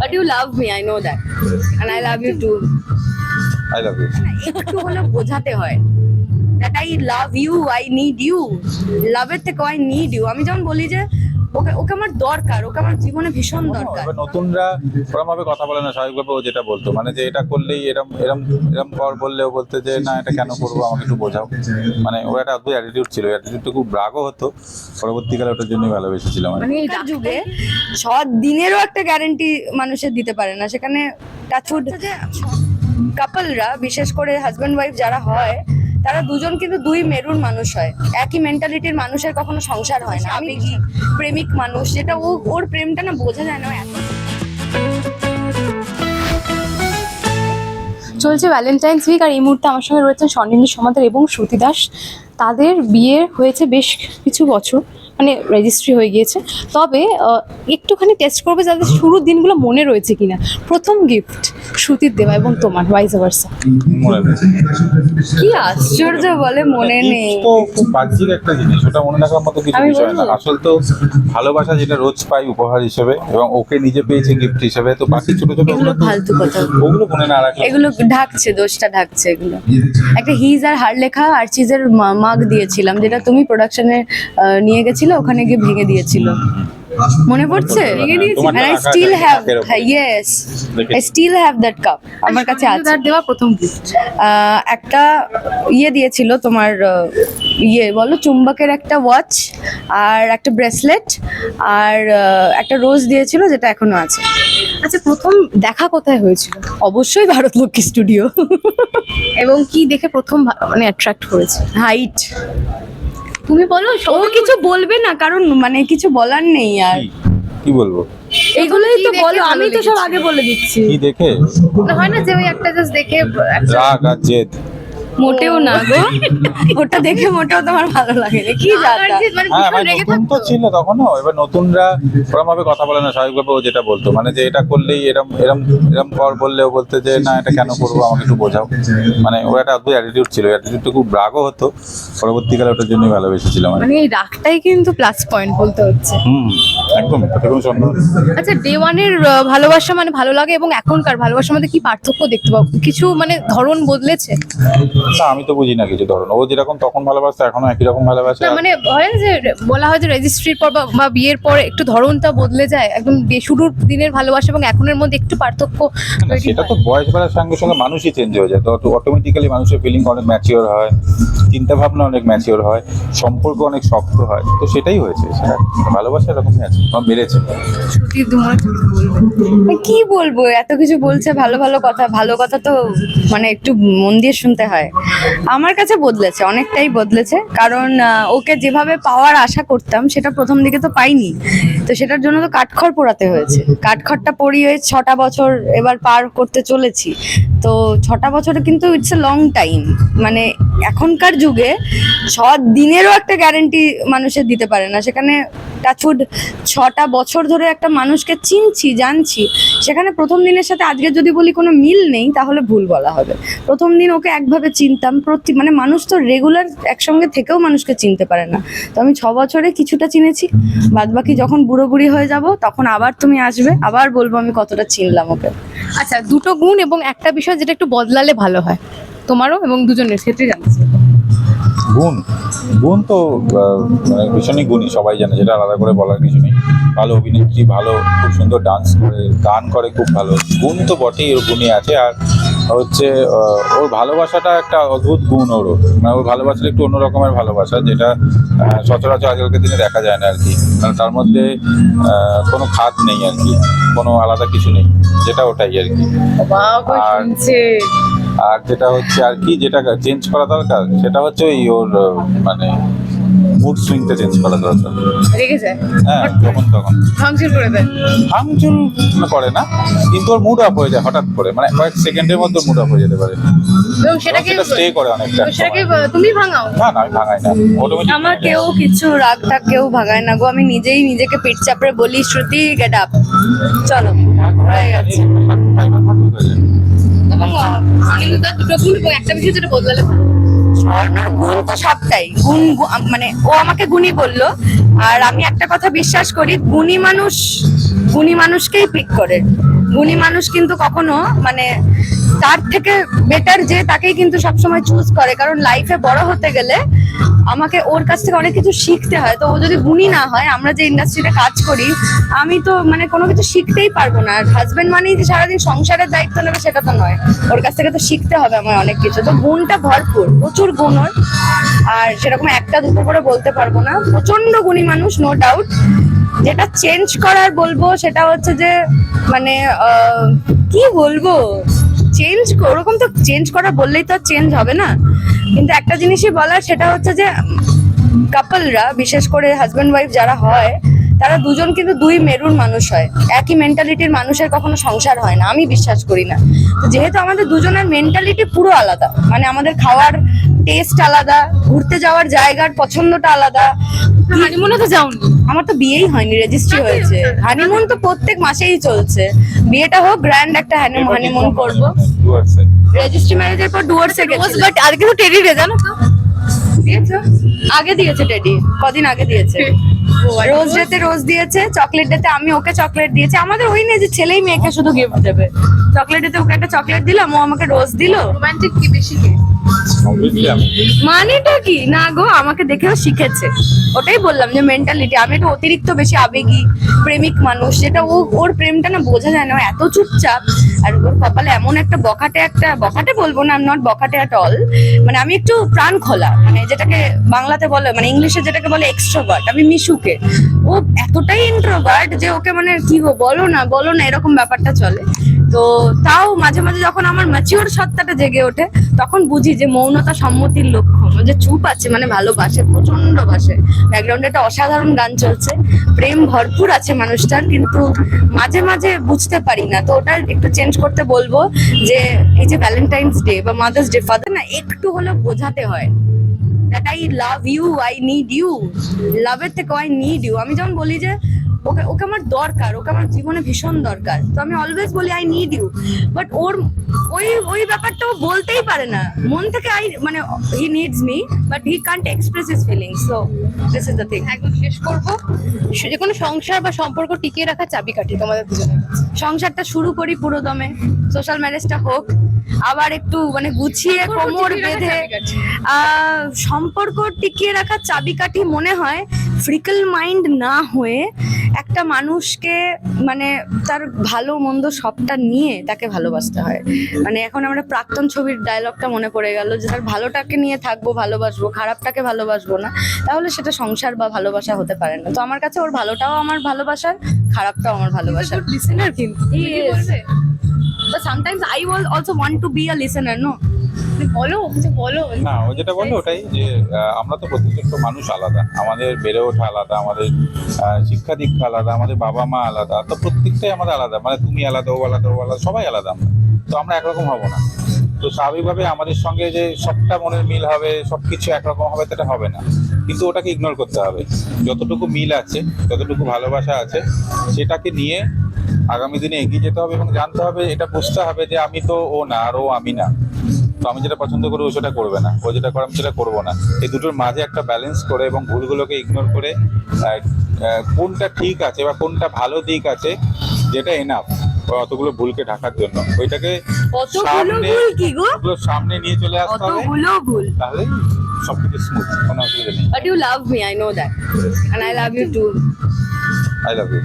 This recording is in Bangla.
But you love me, I know that. And I love you too. I love you একটু হলে বোঝাতে হয়। That I love you I need you লাভের থেকে আই নিড ইউ আমি যখন বলি যে ওকে ওকে আমার দরকার ওকে আমার জীবনে ভীষণ দরকার। নতুনরা ওরম ভাবে কথা বলে না স্বাভাবিকভাবে ও যেটা বলতো মানে যে এটা করলেই এরম এরম এরম কর বললেও বলতে যে না এটা কেন করব আমাকে একটু বোঝাও। মানে ওর একটা অদ্ভুত অ্যাটিটিউড ছিল অ্যাটিটিউডটা খুব রাগও হতো পরবর্তীকালে ওটার জন্যই ভালোবেসেছিলাম মানে এই যুগে ছ দিনেরও একটা গ্যারান্টি মানুষের দিতে পারে না সেখানে টাচউড কাপলরা বিশেষ করে হাজব্যান্ড ওয়াইফ যারা হয় তারা দুজন কিন্তু দুই মেরুর মানুষ হয়। একই মেন্টালিটির মানুষের কখনো সংসার হয় না। আমি প্রেমিক মানুষ? যেটা ও, ওর প্রেমটা না বোঝা যায় না চলছে ভ্যালেন্টাইন্স উইক আর এই মুহূর্তে আমার সঙ্গে রয়েছেন স্বর্ণিন্দু সমাদার এবং শ্রুতি দাস। তাদের বিয়ে হয়েছে বেশ কিছু বছর। মানে রেজিস্ট্রি হয়ে গিয়েছে। তবে একটুখানি টেস্ট করবে যাদের শুরুর দিনগুলো মনে রয়েছে কিনা। প্রথম গিফট সুতির দেওয়া এবং তোমার ভাইস ভার্সা কি আশ্চর্য বলে মনে নেই। তো খুব বাহ্যিক একটা জিনিস ওটা মনে রাখার মতো কিছু বিষয় না। আসল তো ভালোবাসা যেটা রোজ পাই উপহার হিসেবে এবং ওকে নিজে পেয়েছে গিফট হিসেবে তো বাকি ছোট ছোট এগুলো ফালতু কথা। ওগুলো মনে না রাখলে এগুলো ঢাকছে দোষটা ঢাকছে এগুলো। একটা হিজ আর হার লেখা আর চিজের মাগ দিয়েছিলাম যেটা তুমি প্রোডাকশনে নিয়ে গেছিলে ওখানে গিয়ে ভেঙে দিয়েছিল। মনে পড়ছে? ভেঙে দিয়েছি? I still have. Yes I still have that cup আমার কাছে আছে। দেওয়া প্রথম গিফট আহ, একটা ইয়ে দিয়েছিল তোমার ইয়ে বলো চুম্বকের একটা ওয়াচ আর একটা ব্রেসলেট আর একটা রোজ দিয়েছিল যেটা এখনও আছে। আচ্ছা প্রথম দেখা কোথায় হয়েছিল? অবশ্যই ভারত লক্ষ্মী স্টুডিও এবং কি দেখে প্রথম মানে অ্যাট্রাক্ট করেছে হাইট তুমি বলো ও কিছু বলবে না কারণ মানে কিছু বলার নেই আর। কি? বলব? এগুলোই তো বলো আমি তো সব আগে বলে দিচ্ছি। কি দেখে? হয় না যে ওই একটা জাস্ট দেখে রাগ আর জেদ। মোটেও না গো। ওটা দেখে মোটেও তোমার ভালো লাগে না। কি মানে হ্যাঁ মানে নতুন তো ছিল তখনও এবার নতুনরা ওরম ভাবে কথা বলে না স্বাভাবিকভাবে ও যেটা বলতো। মানে যে এটা করলেই এরম এরম এরম কর বললেও বলতে যে না এটা কেন করব আমাকে একটু বোঝাও। মানে ওর একটা অদ্ভুত অ্যাটিটিউড ছিল। অ্যাটিটিউডটা খুব রাগও হতো। পরবর্তীকালে ওটার জন্যই ভালোবেসেছিলাম মানে এই রাগটাই কিন্তু প্লাস পয়েন্ট বলতে হচ্ছে। হুম একদম। তাতে কোনো সন্দেহ আচ্ছা ডে ওয়ানের ভালোবাসা মানে ভালো লাগে এবং এখনকার ভালোবাসার মধ্যে কি পার্থক্য দেখতে পাবো কিছু মানে ধরন বদলেছে? না আমি তো বুঝি না কিছু ধরুন। ও যেরকম তখন ভালোবাসতো এখনও একই রকম ভালোবাসে। না মানে হয় যে বলা হয় যে রেজিস্ট্রির পর বা- বা বিয়ের পর একটু ধরনটা বদলে যায়। একদম শুরুর দিনের ভালোবাসা এবং এখনের মধ্যে একটু পার্থক্য সেটা তো বয়স বাড়ার সঙ্গে সঙ্গে মানুষই চেঞ্জ হয়ে যায়। তো অটোমেটিক্যালি মানুষের ফিলিং অনেক ম্যাচিওর হয়। চিন্তা ভাবনা অনেক ম্যাচিওর হয় সম্পর্ক অনেক শক্ত হয় তো সেটাই হয়েছে সেটা ভালোবাসা এরকমই আছে আমার বেড়েছে কি বলব এত কিছু বলছে ভালো ভালো কথা ভালো কথা তো মানে একটু মন দিয়ে শুনতে হয়। আমার কাছে বদলেছে অনেকটাই বদলেছে কারণ ওকে যেভাবে পাওয়ার আশা করতাম সেটা প্রথম দিকে তো পাইনি। তো সেটার জন্য তো কাঠখড় পোড়াতে হয়েছে। কাঠখড়টা পড়িয়ে ছটা বছর এবার পার করতে চলেছি। তো ছটা বছরে কিন্তু ইটস এ লং টাইম মানে এখনকার যুগে ছ দিনেরও একটা গ্যারেন্টি মানুষের দিতে পারে না। সেখানে টাচউড ছটা বছর ধরে একটা মানুষকে চিনছি, জানছি। সেখানে প্রথম দিনের সাথে আজকে যদি বলি কোনো মিল নেই, তাহলে ভুল বলা হবে। প্রথম দিন ওকে একভাবে চিনতাম, প্রতি মানে মানুষ তো রেগুলার একসঙ্গে থেকেও মানুষকে চিনতে পারে না। তো আমি ছ বছরে কিছুটা চিনেছি। বাদ বাকি যখন বুড়ো বুড়ি হয়ে যাব, তখন আবার তুমি আসবে, আবার বলব আমি কতটা চিনলাম ওকে। আচ্ছা দুটো গুণ এবং একটা বিষয় যেটা একটু বদলালে ভালো হয়, তোমারও এবং দুজনের ক্ষেত্রে জানতে। গুণ গুণ তো মানে ভীষণই গুণী সবাই জানে যেটা আলাদা করে বলার কিছু নেই। ভালো অভিনেত্রী ভালো খুব সুন্দর ডান্স করে গান করে খুব ভালো। গুণ তো বটেই ওর গুণই আছে। আর হচ্ছে ওর ভালোবাসাটা একটা অদ্ভুত গুণ ওর। মানে ওর ভালোবাসাটা একটু অন্য রকমের ভালোবাসা যেটা সচরাচর আজকালকার দিনে দেখা যায় না আর কি। মানে তার মধ্যে কোনো খাদ নেই আর কি কোনো আলাদা কিছু নেই যেটা ওটাই আর কি। আর আর যেটা হচ্ছে আর কি যেটা চেঞ্জ করা দরকার সেটা হচ্ছে ওই ওর মানে মুড সুইংটা চেঞ্জ করা দরকার। রেগে যায় হ্যাঁ যখন তখন। ভাঙচুর করে দেয়। ভাঙচুর করে না কিন্তু ওর মুড আপ হয়ে যায় হঠাৎ করে মানে কয়েক সেকেন্ডের মধ্যে মুড আপ হয়ে যেতে পারে। এবং সেটাকে সেটা স্টে করে অনেকটা। সেটাকে তুমি ভাঙাও? না না আমি ভাঙাই না। অটোমেটিক আমার কেউ কিছু রাগ টাগ কেউ ভাগায় না গো আমি নিজেই নিজেকে পিঠ চাপড়ে বলি শ্রুতি গেট আপ চলো হয়ে গেছে। তার দুটো একটা বিষয় যেটা গুণ তো সবটাই গুণ মানে ও আমাকে গুণী বলল আর আমি একটা কথা বিশ্বাস করি গুণী মানুষ গুণী মানুষকেই পিক করে গুণী মানুষ কিন্তু কখনো মানে তার থেকে বেটার যে তাকেই কিন্তু সবসময় চুজ করে, কারণ লাইফে বড় হতে গেলে আমাকে ওর কাছ থেকে অনেক কিছু শিখতে হয়। তো ও যদি গুণী না হয়, আমরা যে ইন্ডাস্ট্রিতে কাজ করি, আমি তো মানে কোনো কিছু শিখতেই পারব না। আর হাজব্যান্ড মানেই যে সারাদিন সংসারের দায়িত্ব নেবে, সেটা তো নয়। ওর কাছ থেকে তো শিখতে হবে আমার অনেক কিছু। তো গুণটা ভরপুর, প্রচুর গুণ ওর। আর সেরকম একটা দুটো করে বলতে পারব না। প্রচণ্ড গুণী মানুষ নো ডাউট যেটা চেঞ্জ করার বলব, সেটা হচ্ছে যে মানে কি বলব? চেঞ্জ ওরকম তো চেঞ্জ করা বললেই তো চেঞ্জ হবে না। কিন্তু একটা জিনিসই বলার, সেটা হচ্ছে যে কাপলরা বিশেষ করে হাজব্যান্ড ওয়াইফ যারা হয়, তারা দুজন কিন্তু দুই মেরুর মানুষ হয়। একই মেন্টালিটির মানুষের কখনো সংসার হয় না, আমি বিশ্বাস করি না। তো যেহেতু আমাদের দুজনের মেন্টালিটি পুরো আলাদা মানে আমাদের খাওয়ার টেস্ট আলাদা, ঘুরতে যাওয়ার জায়গার পছন্দটা আলাদা হানিমুনে তো যাওনি। আমার তো বিয়েই হয়নি রেজিস্ট্রি হয়েছে। হানিমুন তো প্রত্যেক মাসেই চলছে। বিয়েটা হোক গ্র্যান্ড একটা হানিমুন করব। ডুয়ার্সে রেজিস্ট্রি ম্যারেজের পর ডুয়ার্সে গেছে বাট আজকে তো টেরি রে জানো তো? দিয়েছ? আগে দিয়েছে টেডি কদিন আগে দিয়েছে। রোজ ডেতে রোজ দিয়েছে চকলেট ডেতে আমি ওকে চকলেট দিয়েছি। আমাদের ওই নেই যে ছেলেই মেয়েকে শুধু গিফট দেবে। চকলেট ডেতে ওকে একটা চকলেট দিলাম ও আমাকে রোজ দিল। রোমান্টিক কি বেশি মানেটা কি? না গো, আমাকে দেখেও শিখেছে। ওটাই বললাম যে মেন্টালিটি আমি একটু অতিরিক্ত বেশি আবেগী, প্রেমিক মানুষ, যেটা ও, ওর প্রেমটা না বোঝা যায় না এত চুপচাপ। আর ওর কপালে এমন একটা বকাটে একটা বকাটে বলব না নট বকাটে অ্যাট অল মানে আমি একটু প্রাণ খোলা মানে যেটাকে বাংলাতে বলে মানে ইংলিশে যেটাকে বলে এক্সট্রোভার্ট আমি মিশুকে। ও এতটাই ইন্ট্রোভার্ট যে ওকে মানে কি গো, বলো না বলো না, এরকম ব্যাপারটা চলে। তো তাও মাঝে মাঝে যখন আমার ম্যাচিওর সত্তাটা জেগে ওঠে, তখন বুঝি যে মৌনতা সম্মতির লক্ষণ। যে চুপ আছে মানে ভালোবাসে প্রচণ্ড বাসে ব্যাকগ্রাউন্ডে একটা অসাধারণ গান চলছে। প্রেম ভরপুর আছে মানুষটার, কিন্তু মাঝে মাঝে বুঝতে পারি না। তো ওটা একটু চেঞ্জ করতে বলব যে এই যে ভ্যালেন্টাইন্স ডে বা মাদার্স ডে ফাদার না একটু হলেও বোঝাতে হয় that I love you I need you লাভের থেকে আই নিড ইউ আমি যেমন বলি যে ওকে ওকে আমার দরকার ওকে আমার জীবনে ভীষণ দরকার। তো আমি অলওয়েজ বলি আই নিড ইউ বাট ওর ওই ওই ব্যাপারটা ও বলতেই পারে না। মন থেকে আই মানে he needs me but he can't express his feelings so this is the thing একদম শেষ করব। যে কোনো সংসার বা সম্পর্ক টিকিয়ে রাখা চাবিকাঠি তোমাদের দুজনের সংসারটা শুরু করি পুরো দমে সোশ্যাল ম্যারেজটা হোক আবার একটু মানে গুছিয়ে কোমর বেঁধে সম্পর্ক টিকিয়ে রাখার চাবিকাঠি মনে হয় ফ্রিকল মাইন্ড না হয়ে একটা মানুষকে মানে তার ভালো মন্দ সবটা নিয়ে তাকে ভালোবাসতে হয়। মানে এখন আমরা প্রাক্তন ছবির ডায়লগটা মনে পড়ে গেল যে তার ভালোটাকে নিয়ে থাকব ভালোবাসবো খারাপটাকে ভালোবাসবো না। তাহলে সেটা সংসার বা ভালোবাসা হতে পারে না। তো আমার কাছে ওর ভালোটাও আমার ভালোবাসার খারাপটাও আমার ভালোবাসার। লিসেনার কিন্তু। He is. But sometimes I will also want to be no বলো কিছু বলো। না ও যেটা বলল ওটাই যে আমরা তো প্রত্যেকটা তো মানুষ আলাদা। আমাদের বেড়ে ওঠা আলাদা আমাদের শিক্ষা দীক্ষা আলাদা আমাদের বাবা মা আলাদা তো প্রত্যেকটাই আমাদের আলাদা। মানে তুমি আলাদা ও আলাদা ও আলাদা সবাই আলাদা আমরা। তো আমরা একরকম হব না। তো স্বাভাবিকভাবে আমাদের সঙ্গে যে সবটা মনের মিল হবে সব কিছু একরকম হবে সেটা হবে না। কিন্তু ওটাকে ইগনোর করতে হবে। যতটুকু মিল আছে যতটুকু ভালোবাসা আছে সেটাকে নিয়ে আগামী দিনে এগিয়ে যেতে হবে এবং জানতে হবে এটা বুঝতে হবে যে আমি তো ও না আর ও আমি না। তো আমি যেটা পছন্দ করি ও সেটা করবে না। ও যেটা করে আমি সেটা করব না। এই দুটোর মাঝে একটা ব্যালেন্স করে এবং ভুলগুলোকে ইগনোর করে কোনটা ঠিক আছে বা কোনটা ভালো দিক আছে যেটা এনাফ অতগুলো ভুলকে ঢাকার জন্য। ওইটাকে সামনে সামনে নিয়ে চলে আসতে হবে। তাহলে সবকিছু স্মুথ কোনো অসুবিধা নেই। But you love me, I know that. And I love you too. I love you